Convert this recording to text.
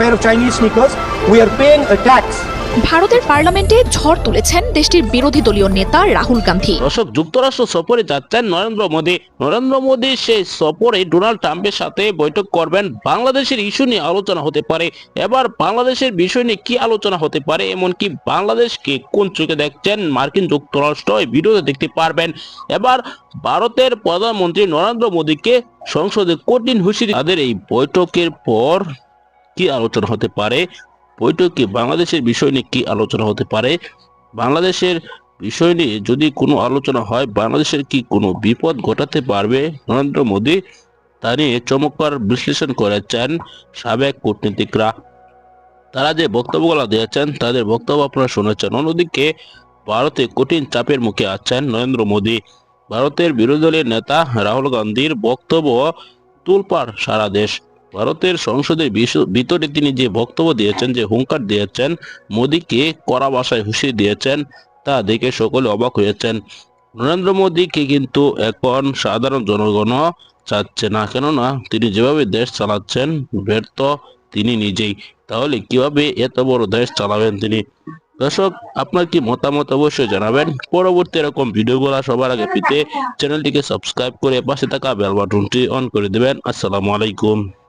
pair of Chinese sneakers. We are paying a tax. ভারতের পার্লামেন্টে ঝড় তুলেছেন দেশটির বিরোধী দলীয় নেতা রাহুল গান্ধী। দর্শক যুক্তরাষ্ট্র সফরে যাচ্ছেন নরেন্দ্র মোদী। নরেন্দ্র মোদী সেই সফরে ডোনাল্ড ট্রাম্পের সাথে বৈঠক করবেন। বাংলাদেশের ইস্যু নিয়ে আলোচনা হতে পারে। এবার বাংলাদেশের বিষয় নিয়ে কি আলোচনা হতে পারে? এমনকি বাংলাদেশকে কোন চোখে দেখছেন? মার্কিন যুক্তরাষ্ট্র এই ভিডিওতে দেখতে পারবেন। এবার ভারতের প্রধানমন্ত্রী নরেন্দ্র মোদীকে সংসদে কঠিন হুঁশিয়ারি তাদের এই বৈঠকের পর কি আলোচনা হতে পারে? বৈঠকে বাংলাদেশের বিষয় নিয়ে কি আলোচনা হতে পারে? বাংলাদেশের বিষয় নিয়ে যদি কোনো আলোচনা হয়, বাংলাদেশের কি কোনো বিপদ ঘটাতে পারবে? নরেন্দ্র মোদী তা নিয়ে চমৎকার বিশ্লেষণ করেছেন সাবেক কূটনীতিকরা। তারা যে বক্তব্যগুলো দিয়েছেন, তাদের বক্তব্য আপনারা শুনেছেন। অন্যদিকে ভারতে কঠিন চাপের মুখে আছেন নরেন্দ্র মোদী। ভারতের বিরোধী দলের নেতা রাহুল গান্ধীর বক্তব্য তুলপাড় সারা দেশ। ভারতের সংসদের বিষ- ভিতরে তিনি যে বক্তব্য দিয়েছেন, যে হুঙ্কার দিয়েছেন, মোদীকে কড়া ভাষায় হুঁশিয়ে দিয়েছেন, তা দেখে সকলে অবাক হয়েছেন। নরেন্দ্র মোদীকে কিন্তু এখন সাধারণ জনগণ চাচ্ছে না, কেননা তিনি যেভাবে দেশ চালাচ্ছেন, ব্যর্থ তিনি নিজেই। তাহলে কীভাবে এত বড় দেশ চালাবেন তিনি? দর্শক, আপনার কি মতামত অবশ্যই জানাবেন। পরবর্তী এরকম ভিডিওগুলো সবার আগে পেতে চ্যানেলটিকে সাবস্ক্রাইব করে পাশে থাকা বেল বাটনটি অন করে দেবেন। আসসালামু আলাইকুম।